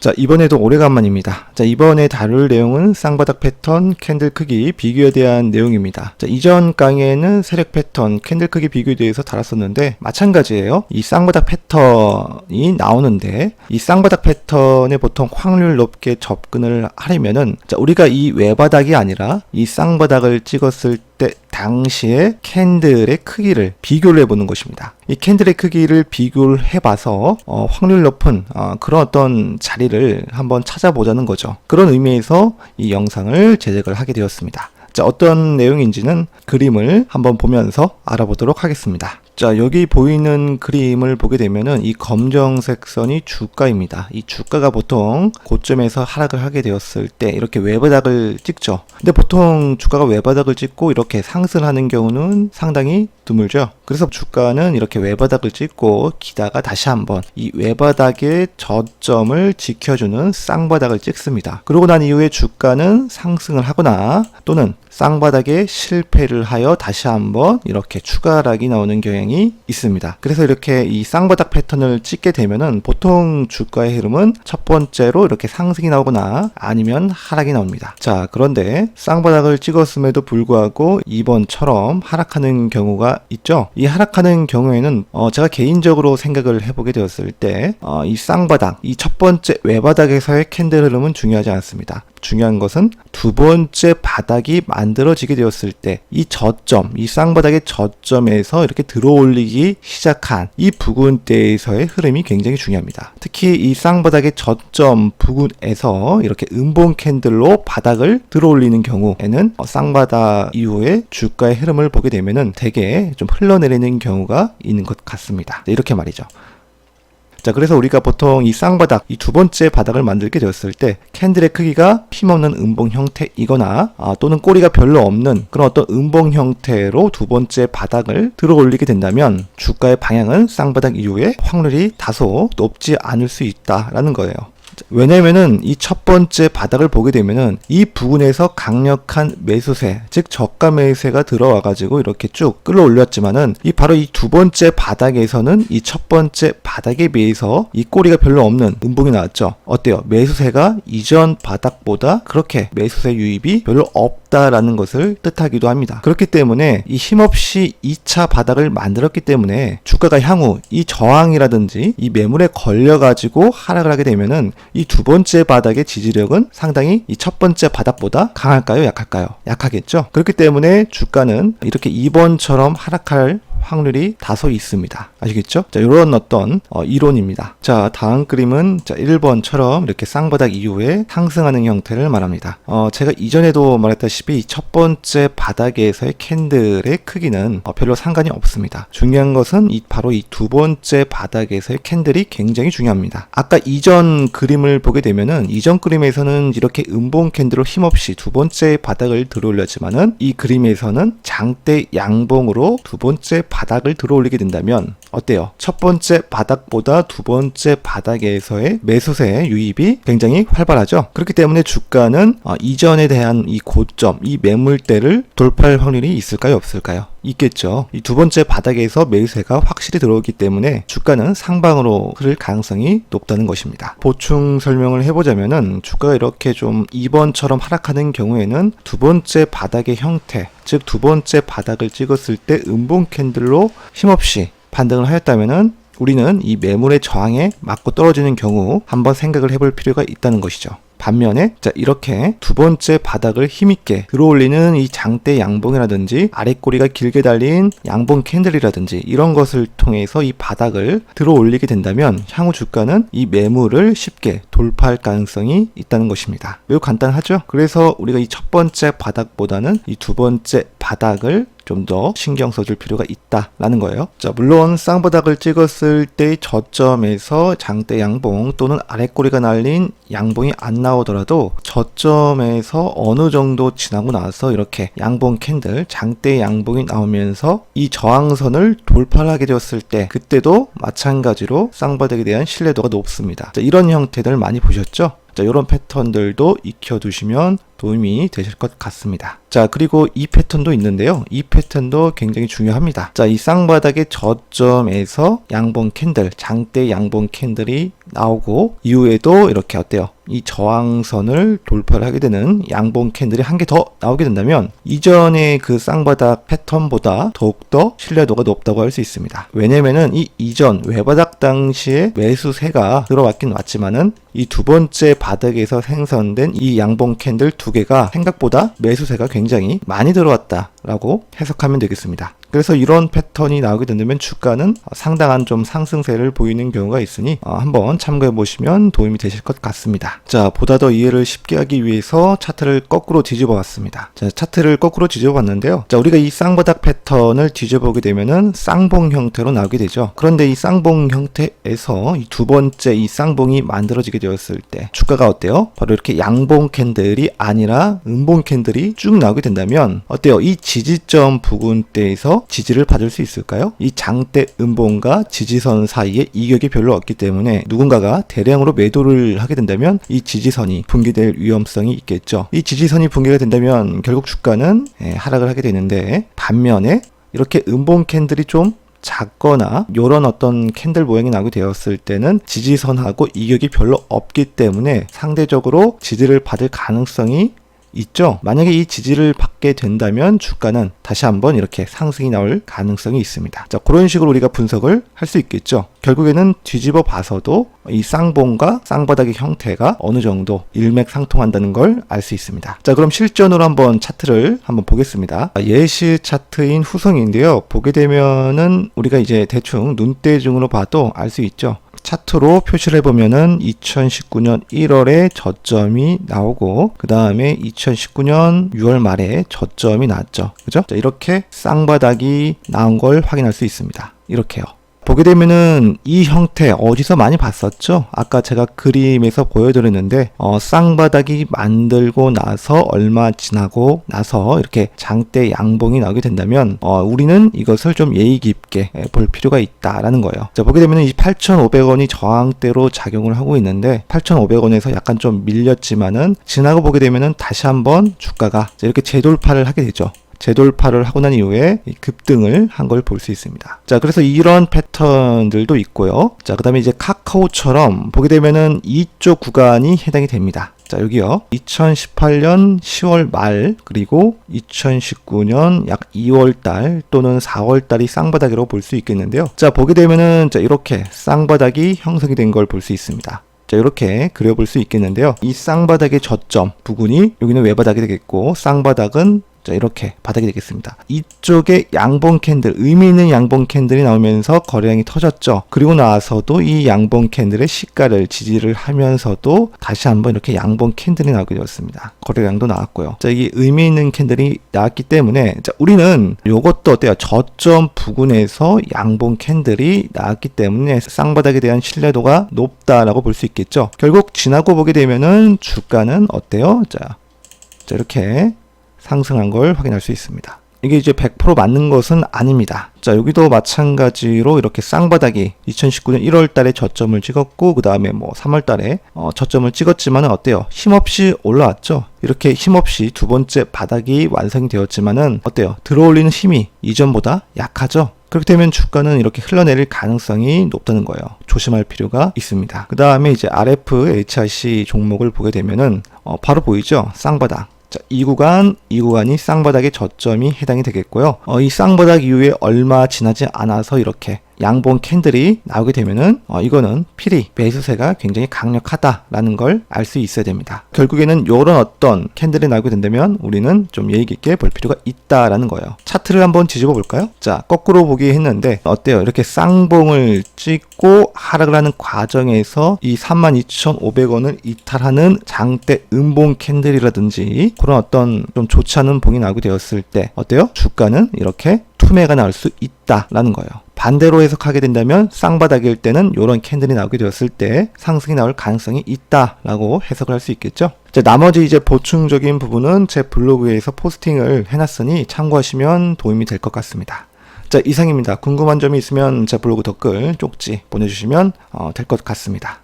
자, 이번에도 오래간만입니다. 자, 이번에 다룰 내용은 쌍바닥 패턴, 캔들 크기, 비교에 대한 내용입니다. 자, 이전 강의에는 세력 패턴, 캔들 크기 비교에 대해서 다뤘었는데, 마찬가지예요. 이 쌍바닥 패턴이 나오는데, 이 쌍바닥 패턴에 보통 확률 높게 접근을 하려면은, 자, 우리가 이 외바닥이 아니라 이 쌍바닥을 찍었을 때 당시에 캔들의 크기를 비교를 해보는 것입니다. 이 캔들의 크기를 비교를 해봐서 어, 확률 높은 어, 그런 어떤 자리를 한번 찾아보자는 거죠. 그런 의미에서 이 영상을 제작을 하게 되었습니다. 자, 어떤 내용인지는 그림을 한번 보면서 알아보도록 하겠습니다. 자, 여기 보이는 그림을 보게 되면은 이 검정색 선이 주가입니다. 이 주가가 보통 고점에서 하락을 하게 되었을 때 이렇게 외바닥을 찍죠. 근데 보통 주가가 외바닥을 찍고 이렇게 상승하는 경우는 상당히 드물죠. 그래서 주가는 이렇게 외바닥을 찍고 기다가 다시 한번 이 외바닥의 저점을 지켜주는 쌍바닥을 찍습니다. 그러고 난 이후에 주가는 상승을 하거나 또는 쌍바닥에 실패를 하여 다시 한번 이렇게 추가 하락이 나오는 경향이 있습니다. 그래서 이렇게 이 쌍바닥 패턴을 찍게 되면은 보통 주가의 흐름은 첫 번째로 이렇게 상승이 나오거나 아니면 하락이 나옵니다. 자, 그런데 쌍바닥을 찍었음에도 불구하고 이번처럼 하락하는 경우가 있죠. 이 하락하는 경우에는 어, 제가 개인적으로 생각을 해보게 되었을 때 어, 이 쌍바닥, 이 첫 번째 외바닥에서의 캔들 흐름은 중요하지 않습니다. 중요한 것은 두 번째 바닥이 만들어지게 되었을 때 이 저점, 이 쌍바닥의 저점에서 이렇게 들어올리기 시작한 이 부근대에서의 흐름이 굉장히 중요합니다. 특히 이 쌍바닥의 저점 부근에서 이렇게 음봉 캔들로 바닥을 들어올리는 경우에는 어, 쌍바닥 이후에 주가의 흐름을 보게 되면은 되게 좀 흘러내리는 경우가 있는 것 같습니다. 네, 이렇게 말이죠. 자, 그래서 우리가 보통 이 쌍바닥, 이 두 번째 바닥을 만들게 되었을 때 캔들의 크기가 힘없는 음봉 형태이거나 아, 또는 꼬리가 별로 없는 그런 어떤 음봉 형태로 두 번째 바닥을 들어 올리게 된다면 주가의 방향은 쌍바닥 이후에 확률이 다소 높지 않을 수 있다라는 거예요. 왜냐면은 이 첫 번째 바닥을 보게 되면은 이 부분에서 강력한 매수세, 즉 저가 매수세가 들어와 가지고 이렇게 쭉 끌어올렸지만은 이 바로 이 두 번째 바닥에서는 이 첫 번째 바닥에 비해서 이 꼬리가 별로 없는 음봉이 나왔죠. 어때요? 매수세가 이전 바닥보다 그렇게 매수세 유입이 별로 없다라는 것을 뜻하기도 합니다. 그렇기 때문에 이 힘없이 2차 바닥을 만들었기 때문에 주가가 향후 이 저항이라든지 이 매물에 걸려 가지고 하락을 하게 되면은 이 두 번째 바닥의 지지력은 상당히 이 첫 번째 바닥보다 강할까요? 약할까요? 약하겠죠? 그렇기 때문에 주가는 이렇게 2번처럼 하락할 확률이 다소 있습니다. 아시겠죠? 자, 이런 어떤 어, 이론입니다. 자, 다음 그림은 자, 1번처럼 이렇게 쌍바닥 이후에 상승하는 형태를 말합니다. 어, 제가 이전에도 말했다시피 첫 번째 바닥에서의 캔들의 크기는 어, 별로 상관이 없습니다. 중요한 것은 이, 바로 이 두 번째 바닥에서의 캔들이 굉장히 중요합니다. 아까 이전 그림을 보게 되면은 이전 그림에서는 이렇게 음봉 캔들로 힘없이 두 번째 바닥을 들어올렸지만은 이 그림에서는 장대 양봉으로 두 번째 바닥을 들어올리게 된다면 어때요? 첫 번째 바닥보다 두 번째 바닥에서의 매수세 유입이 굉장히 활발하죠. 그렇기 때문에 주가는 어, 이전에 대한 이 고점, 이 매물대를 돌파할 확률이 있을까요? 없을까요? 있겠죠. 이 두 번째 바닥에서 매수세가 확실히 들어오기 때문에 주가는 상방으로 흐를 가능성이 높다는 것입니다. 보충 설명을 해보자면은 주가가 이렇게 좀 2번처럼 하락하는 경우에는 두 번째 바닥의 형태, 즉 두 번째 바닥을 찍었을 때 음봉 캔들로 힘없이 반등을 하였다면은 우리는 이 매물의 저항에 맞고 떨어지는 경우 한번 생각을 해볼 필요가 있다는 것이죠. 반면에 자 이렇게 두 번째 바닥을 힘있게 들어올리는 이 장대 양봉이라든지 아랫꼬리가 길게 달린 양봉 캔들이라든지 이런 것을 통해서 이 바닥을 들어올리게 된다면 향후 주가는 이 매물을 쉽게 돌파할 가능성이 있다는 것입니다. 매우 간단하죠? 그래서 우리가 이 첫 번째 바닥보다는 이 두 번째 바닥을 좀 더 신경 써줄 필요가 있다라는 거예요. 자, 물론 쌍바닥을 찍었을 때 저점에서 장대 양봉 또는 아랫꼬리가 날린 양봉이 안 나오더라도 저점에서 어느 정도 지나고 나서 이렇게 양봉 캔들, 장대 양봉이 나오면서 이 저항선을 돌파하게 되었을 때 그때도 마찬가지로 쌍바닥에 대한 신뢰도가 높습니다. 자, 이런 형태들 많이 보셨죠? 자, 이런 패턴들도 익혀두시면 도움이 되실 것 같습니다. 자, 그리고 이 패턴도 있는데요. 이 패턴도 굉장히 중요합니다. 자, 이 쌍바닥의 저점에서 양봉 캔들, 장대 양봉 캔들이 나오고 이후에도 이렇게 어때요? 이 저항선을 돌파를 하게 되는 양봉 캔들이 한 개 더 나오게 된다면 이전의 그 쌍바닥 패턴보다 더욱더 신뢰도가 높다고 할 수 있습니다. 왜냐면은 이 이전 외바닥 당시에 매수세가 들어왔긴 왔지만은 이 두 번째 바닥에서 생성된 이 양봉 캔들 두 개가 생각보다 매수세가 굉장히 많이 들어왔다라고 해석하면 되겠습니다. 그래서 이런 패턴이 나오게 된다면 주가는 상당한 좀 상승세를 보이는 경우가 있으니 어, 한번 참고해 보시면 도움이 되실 것 같습니다. 자, 보다 더 이해를 쉽게 하기 위해서 차트를 거꾸로 뒤집어 봤습니다. 자, 차트를 거꾸로 뒤집어 봤는데요. 자, 우리가 이 쌍바닥 패턴을 뒤집어 보게 되면은 쌍봉 형태로 나오게 되죠. 그런데 이 쌍봉 형태에서 이 두 번째 이 쌍봉이 만들어지게 되었을 때 주가가 어때요? 바로 이렇게 양봉 캔들이 아니라 음봉 캔들이 쭉 나오게 된다면 어때요? 이 지지점 부근대에서 지지를 받을 수 있을까요? 이 장대 음봉과 지지선 사이에 이격이 별로 없기 때문에 누군가가 대량으로 매도를 하게 된다면 이 지지선이 붕괴될 위험성이 있겠죠. 이 지지선이 붕괴가 된다면 결국 주가는 예, 하락을 하게 되는데 반면에 이렇게 음봉 캔들이 좀 작거나 이런 어떤 캔들 모양이 나게 되었을 때는 지지선하고 이격이 별로 없기 때문에 상대적으로 지지를 받을 가능성이 있죠. 만약에 이 지지를 받게 된다면 주가는 다시 한번 이렇게 상승이 나올 가능성이 있습니다. 자, 그런 식으로 우리가 분석을 할 수 있겠죠. 결국에는 뒤집어 봐서도 이 쌍봉과 쌍바닥의 형태가 어느 정도 일맥상통한다는 걸 알 수 있습니다. 자, 그럼 실전으로 한번 차트를 한번 보겠습니다. 아, 예시 차트인 후성인데요. 보게 되면은 우리가 이제 대충 눈대중으로 봐도 알 수 있죠. 차트로 표시를 해보면은 2019년 1월에 저점이 나오고 그 다음에 2019년 6월 말에 저점이 나왔죠. 그죠? 자, 이렇게 쌍바닥이 나온 걸 확인할 수 있습니다. 이렇게요. 보게 되면은 이 형태 어디서 많이 봤었죠? 아까 제가 그림에서 보여드렸는데 어, 쌍바닥이 만들고 나서 얼마 지나고 나서 이렇게 장대 양봉이 나오게 된다면 어, 우리는 이것을 좀 예의 깊게 볼 필요가 있다라는 거예요. 자 보게 되면은 이 8,500원이 저항대로 작용을 하고 있는데 8,500원에서 약간 좀 밀렸지만은 지나고 보게 되면은 다시 한번 주가가 이렇게 재돌파를 하게 되죠. 재돌파를 하고 난 이후에 급등을 한 걸 볼 수 있습니다. 자, 그래서 이런 패턴들도 있고요. 자, 그 다음에 이제 카카오처럼 보게 되면은 이쪽 구간이 해당이 됩니다. 자, 여기요. 2018년 10월 말, 그리고 2019년 약 2월 달 또는 4월 달이 쌍바닥이라고 볼 수 있겠는데요. 자, 보게 되면은 자, 이렇게 쌍바닥이 형성이 된 걸 볼 수 있습니다. 자, 이렇게 그려볼 수 있겠는데요. 이 쌍바닥의 저점 부분이 여기는 외바닥이 되겠고, 쌍바닥은 자, 이렇게 바닥이 되겠습니다. 이쪽에 양봉 캔들, 의미 있는 양봉 캔들이 나오면서 거래량이 터졌죠. 그리고 나서도 이 양봉 캔들의 시가를 지지를 하면서도 다시 한번 이렇게 양봉 캔들이 나오게 되었습니다. 거래량도 나왔고요. 자, 이게 의미 있는 캔들이 나왔기 때문에 자, 우리는 이것도 어때요? 저점 부근에서 양봉 캔들이 나왔기 때문에 쌍바닥에 대한 신뢰도가 높다라고 볼 수 있겠죠. 결국 지나고 보게 되면은 주가는 어때요? 자, 자 이렇게 상승한 걸 확인할 수 있습니다. 이게 이제 100% 맞는 것은 아닙니다. 자, 여기도 마찬가지로 이렇게 쌍바닥이 2019년 1월 달에 저점을 찍었고, 그 다음에 뭐 3월 달에 어, 저점을 찍었지만 어때요? 힘없이 올라왔죠? 이렇게 힘없이 두 번째 바닥이 완성이 되었지만은 어때요? 들어올리는 힘이 이전보다 약하죠? 그렇게 되면 주가는 이렇게 흘러내릴 가능성이 높다는 거예요. 조심할 필요가 있습니다. 그 다음에 이제 RF, HRC 종목을 보게 되면은 어, 바로 보이죠? 쌍바닥. 자, 이 구간, 이 구간이 쌍바닥의 저점이 해당이 되겠고요. 어, 이 쌍바닥 이후에 얼마 지나지 않아서 이렇게 양봉 캔들이 나오게 되면은 어, 이거는 필히 매수세가 굉장히 강력하다라는 걸 알 수 있어야 됩니다. 결국에는 이런 어떤 캔들이 나오게 된다면 우리는 좀 예의 깊게 볼 필요가 있다라는 거예요. 차트를 한번 뒤집어 볼까요? 자, 거꾸로 보기 했는데 어때요? 이렇게 쌍봉을 찍고 하락을 하는 과정에서 이 32,500원을 이탈하는 장대 음봉 캔들이라든지 그런 어떤 좀 좋지 않은 봉이 나오게 되었을 때 어때요? 주가는 이렇게 투매가 나올 수 있다라는 거예요. 반대로 해석하게 된다면 쌍바닥일 때는 이런 캔들이 나오게 되었을 때 상승이 나올 가능성이 있다라고 해석을 할 수 있겠죠. 자, 나머지 이제 보충적인 부분은 제 블로그에서 포스팅을 해놨으니 참고하시면 도움이 될 것 같습니다. 자, 이상입니다. 궁금한 점이 있으면 제 블로그 댓글 쪽지 보내주시면 어, 될것 같습니다.